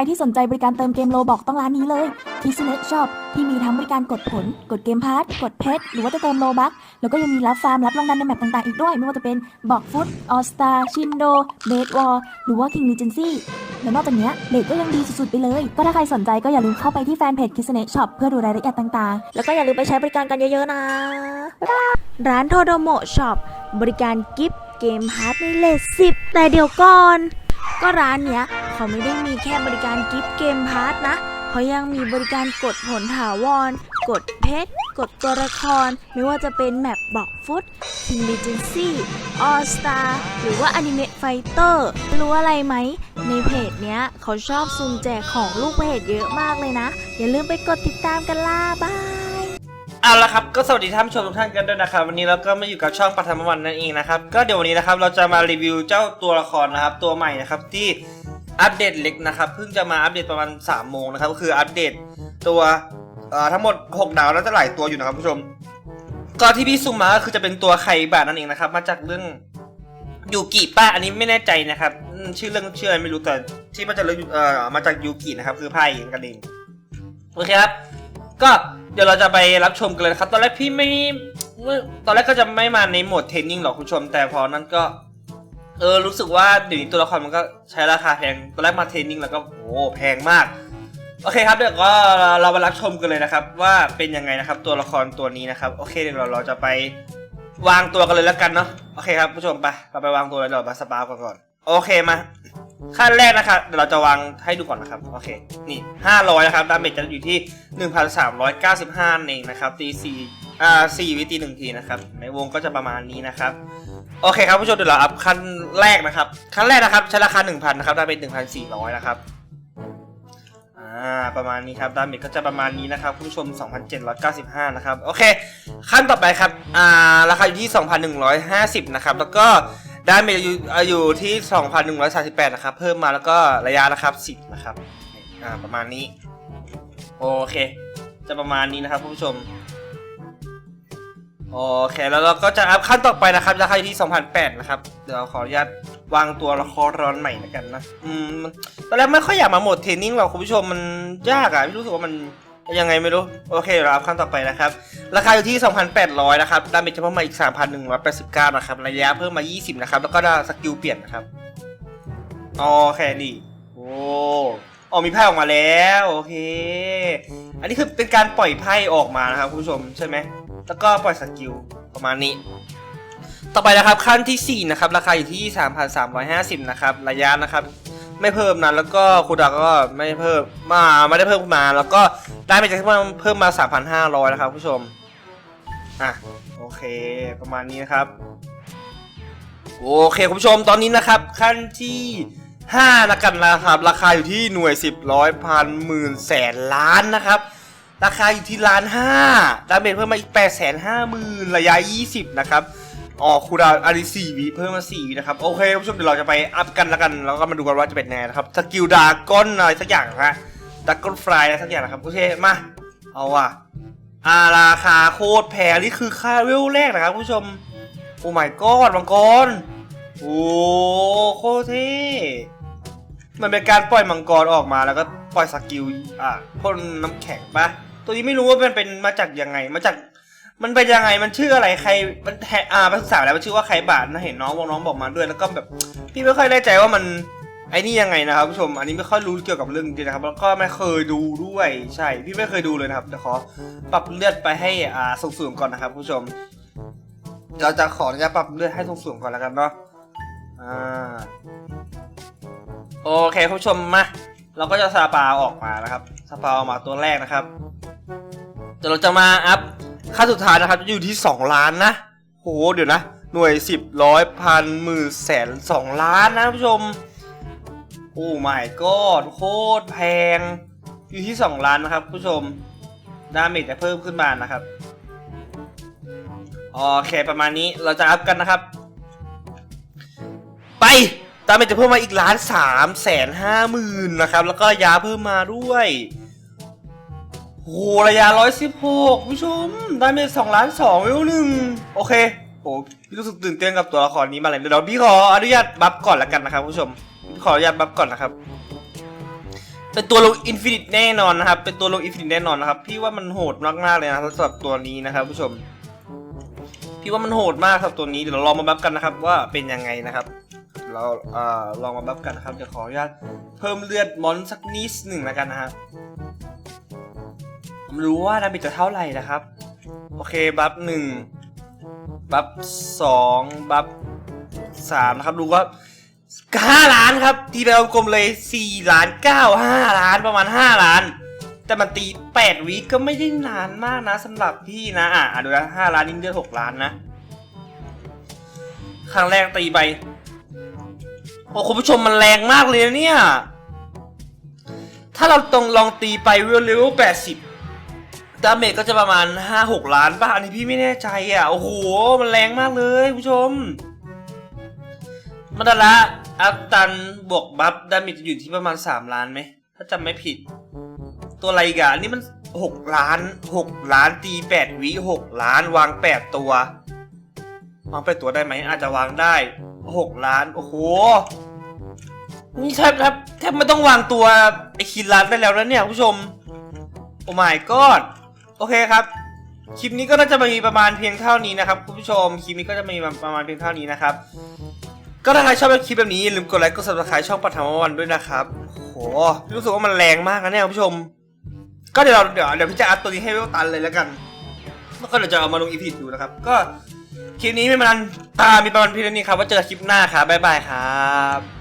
ใครที่สนใจบริการเติมเกมโลบอกต้องร้านนี้เลย t i s n e t Shop ที่มีทั้งบริการกดผล กดเกมพาร์ทกดเพชรหรือว่าจะเติมโลบัคแล้วก็ยังมีรับฟาร์มรับรางวัลในแมปต่างๆอีกด้วย ไม่ว่าจะเป็นบอกฟุตออสตาชินโดเบดวอลหรือว่า King Regency และนอกจากนี้เลทก็ยังดีสุดๆไปเลย ก็ถ้าใครสนใจก็อย่าลืมเข้าไปที่แฟนเพจ t i s n e t Shop เพื่อดูรายละเอียดต่างๆ แล้วก็อย่าลืมไปใช้บริการกันเยอะๆนะร้านโทโดโมช็อปบริการกิฟต์เกมพาร์ทในเลท10แต่เดี๋ยวก่อน ก็ร้านเนี้ย เขาไม่ได้มีแค่บริการกิฟต์เกมพาร์ทนะ เขายังมีบริการกดผลถาวร กดเพชร กดตัวละคร ไม่ว่าจะเป็นแมปบอกฟุต King Regency All Star หรือว่า Anime Fighter รู้อะไรไหม ในเพจเนี้ยเขาชอบซุ่มแจกของลูกเพจเยอะมากเลยนะ อย่าลืมไปกดติดตามกันล่าบายเอาละครับก็สวัสดีท่านผู้ชมทุกท่านกันด้วยนะครับวันนี้เราก็มาอยู่กับช่องปัทมวันนั่นเองนะครับก็เดี๋ยววันนี้นะครับเราจะมารีวิวเจ้าตัวละครนะครับตัวใหม่นะครับที่ อัปเดตเล็กนะครับเพิ่งจะมาอัปเดตประมาณ3โมงนะครับก็คืออัปเดตตัวเอ่อทั้งหมด 6 ดาวแล้วจะหลายตัวอยู่นะครับผู้ชม ก็ที่พี่ซุ่มมาก็คือจะเป็นตัวไคบานั่นเองนะครับ มาจากเรื่องยูกิป้าอันนี้ไม่แน่ใจนะครับชื่อเรื่องชื่ออะไรไม่รู้แต่ที่มาจากเรื่องเอ่อมาจากยูกินะครับคือไพ่กันเองโอเคครับก็เดี๋ยวเราจะไปรับชมกันเลยครับ ตอนแรกพี่ไม่ตอนแรกก็จะไม่มาในโหมดเทรนนิ่งหรอกคุณผู้ชม แต่พอนั้นก็ เออรู้สึกว่าเดี๋ยวนี้ตัวละครมันก็ใช้ราคาแพงตอนแรกมาเทรนนิ่งแล้วก็โอ้แพงมาก โอเคครับเดี๋ยวก็เรามารับชมกันเลยนะครับ ว่าเป็นยังไงนะครับ ตัวละครตัวนี้นะครับโอเคเดี๋ยวเราเราจะไปวางตัวกันเลยแล้วกันเนาะโอเคครับผู้ชมไปเราไปวางตัวเลยเดี๋ยวมาสปาก่อนก่อนโอเคมาขั้นแรกนะครับเดี๋ยวเราจะวางให้ดูก่อนนะครับโอเคนี่500นะครับดาเมจจะอยู่ที่ 1,395เองนะครับตี4 อ่า4วิตี1ทีนะครับ ในวงก็จะประมาณนี้นะครับ โอเคครับผู้ชมเดี๋ยวเราอัพขั้นแรกนะครับ ขั้นแรกนะครับใช้ราคา 1,000 นะครับ ไดาเมจ1,400 นะครับ อ่า ประมาณนี้ครับ ดาเมจก็จะประมาณนี้นะครับผู้ชม 2,795 นะครับ โอเค ขั้นต่อไปครับ อ่า ราคาอยู่ที่ 2,150 นะครับ แล้วก็ดาเมจอยู่อยู่ที่ 2,138 นะครับ เพิ่มมาแล้วก็ระยะนะครับ 10 นะครับ อ่า ประมาณนี้ โอเค จะประมาณนี้นะครับผู้ชม โอเคแล้วเราก็จะอัพขั้นต่อไปนะครับราคาอยู่ที่ 2,008 นะครับ เดี๋ยวเราขออนุญาตวางตัวละครร้อนใหม่แล้วกันนะอืมตอนแรกไม่ค่อยอยากมาโหมดเทรนนิ่งหรอกคุณผู้ชมมันยากอะไม่รู้สึกว่ามันยังไงไม่รู้ โอเคเดี๋ยวเราอัพขั้นต่อไปนะครับ ราคาอยู่ที่ 2,800 นะครับดาเมจจะเพิ่มมาอีก 3,189 นะครับระยะเพิ่มมา 20 นะครับ แล้วก็ได้สกิลเปลี่ยนนะครับโอเคนี่โอ้ออกมีไพ่ออกมาแล้ว โอเค อันนี้คือเป็นการปล่อยไพ่ออกมานะครับคุณผู้ชมใช่ไหม แล้วก็ปล่อยสกิลประมาณนี้ ต่อไปนะครับขั้นที่ 4 นะครับ ราคาอยู่ที่ 3,350 นะครับ ระยะนะครับ ไม่เพิ่มนะแล้วก็คูดาก็ไม่เพิ่มมาไม่ได้เพิ่มขึ้นมาแล้วก็ได้ไปจากที่เพิ่มมา 3,500 นะครับผู้ชมอะโอเคประมาณนี้นะครับ โอเคคุณผู้ชมตอนนี้นะครับ ขั้นที่5นะกันนะครับ ราคาอยู่ที่หน่วย 10ร้อยพันหมื่นแสนล้านนะครับ ราคาอยู่ที่ล้านห้าดาเมจเพิ่มมาอีก8ปดแสนห้าหมื่นระยะ 20 นะครับอ๋อคูดาวอันนี้สี่วิเพิ่มมา4วินะครับ โอเคคุณผู้ชมเดี๋ยวเราจะไปอัพกันแล้วกันแล้วก็มาดูกันว่าจะเป็นแน่นะครับ สกิลดากอนอะไรสักอย่างนะฮะดากอนฟลายอะไรสักอย่างนะครับ โอเค มา เอาว่ะอาราคาโคตรแพงนี่คือค่าเวลแรกนะครับคุณผู้ชม โอ้ my god มังกร โอ้โคตรเท่มันเป็นการปล่อยมังกรออกมาแล้วก็ปล่อยสกิลอะพ่นน้ำแข็งปะ ตัวนี้ไม่รู้ว่ามันเป็นมาจากยังไง มาจาก มันเป็นยังไง มันชื่ออะไร ใคร มันแทอ่าไปศึกษาแล้วมันชื่อว่าใครบาทนะเห็นน้องบอกน้องบอกมาด้วย แล้วก็แบบ พี่ไม่ค่อยแน่ใจว่ามัน ไอ้นี่ยังไงนะครับผู้ชม อันนี้ไม่ค่อยรู้เกี่ยวกับเรื่องจริงนะครับ แล้วก็ไม่เคยดูด้วย ใช่ พี่ไม่เคยดูเลยนะครับเดี๋ยวขอปรับเลือดไปให้อ่าสูงๆก่อนนะครับผู้ชม เราจะขออนุญาตปรับเลือดให้สูงๆก่อนแล้วกันเนาะ อ่า โอเคผู้ชมมาเราก็จะซาปาออกมานะครับซาปาออกมาตัวแรกนะครับ เดี๋ยวเราจะมาอัพค่าสุดท้ายนะครับจะอยู่ที่ 2 ล้านนะโหเดี๋ยวนะ หน่วย 10ร้อยพันหมื่นแสนสองล้านนะผู้ชม โอ้ my god โคตรแพง อยู่ที่ 2 ล้านนะครับผู้ชม ดาเมจจะเพิ่มขึ้นมานะครับโอเคประมาณนี้เราจะอัพกันนะครับ ไปดาเมจจะเพิ่มมาอีกล้านสามแสนห้าหมื่นนะครับ แล้วก็ระยะเพิ่มมาด้วย โหระยะร้อยสิบหกผู้ชมดาเมจสองล้านสองวิวหนึ่งโอเคโหพี่รู้สึกตื่นเต้นกับตัวละครนี้มาเลยเดี๋ยวพี่ขออนุญาตบัฟก่อนละกันนะครับผู้ชมขออนุญาตบัฟก่อนนะครับเป็นตัวลงอินฟินิตแน่นอนนะครับ เป็นตัวลงอินฟินิตแน่นอนนะครับ พี่ว่ามันโหดมากๆเลยนะสำหรับตัวนี้นะครับผู้ชม พี่ว่ามันโหดมากครับตัวนี้เดี๋ยวเราลองมาบัฟกันนะครับ ว่าเป็นยังไงนะครับ เราเอ่อลองมาบัฟกันนะครับเดี๋ยวขออนุญาตเพิ่มเลือดมอนสักนิดหนึ่งแล้วกันนะฮะ รู้ว่าดาเมจจะเท่าไหร่นะครับ โอเค บัฟหนึ่งบัฟสองบัฟสามนะครับ ดูว่าห้าล้านครับทีไปกลมเลยสี่ล้านเก้าห้าล้านประมาณห้าล้าน แต่มันตีแปดวิก็ไม่ได้นานมากนะสำหรับพี่นะ อะดูนะห้าล้านนี่เลือดหกล้านนะครั้งแรกตีไป โอ้คุณผู้ชมมันแรงมากเลยเนี่ย ถ้าเราตรงลองตีไปเร็วๆแปดสิบ ดาเมจก็จะประมาณห้าหกล้านป่ะอันนี้พี่ไม่แน่ใจอะ โอ้โห มันแรงมากเลยผู้ชมมาดาระอัพตันบวกบัฟดาเมจจะอยู่ที่ประมาณสามล้านไหม ถ้าจำไม่ผิด ตัวอะไรกะอันนี่มันหกล้านหกล้านตีแปดวิหกล้านวางแปดตัว วางแปดตัวได้ไหม อาจจะวางได้หกล้าน โอ้โห นี่แทบแทบแทบไม่ต้องวางตัวไอคินล้านไปแล้วนะเนี่ยผู้ชม โอ้ my god โอเคครับ คลิปนี้ก็น่าจะมีประมาณเพียงเท่านี้นะครับคุณผู้ชม คลิปนี้ก็จะมีประมาณเพียงเท่านี้นะครับ ก็ถ้าใครชอบคลิปแบบนี้อย่าลืมกดไลค์ กด subscribe ช่องปัทมวันด้วยนะครับ โห รู้สึกว่ามันแรงมากนะเนี่ยคุณผู้ชม ก็เดี๋ยวเราเดี๋ยวเดี๋ยวพี่จะอัพตัวนี้ให้เวลตันเลยแล้วกัน แล้วก็เดี๋ยวจะเอามาลงอีพีดูนะครับ ก็คลิปนี้ไม่มานานอ่ามีประมาณเพียงเท่านี้ครับ ว่าเจอกันคลิปหน้าครับบ๊ายบายครับ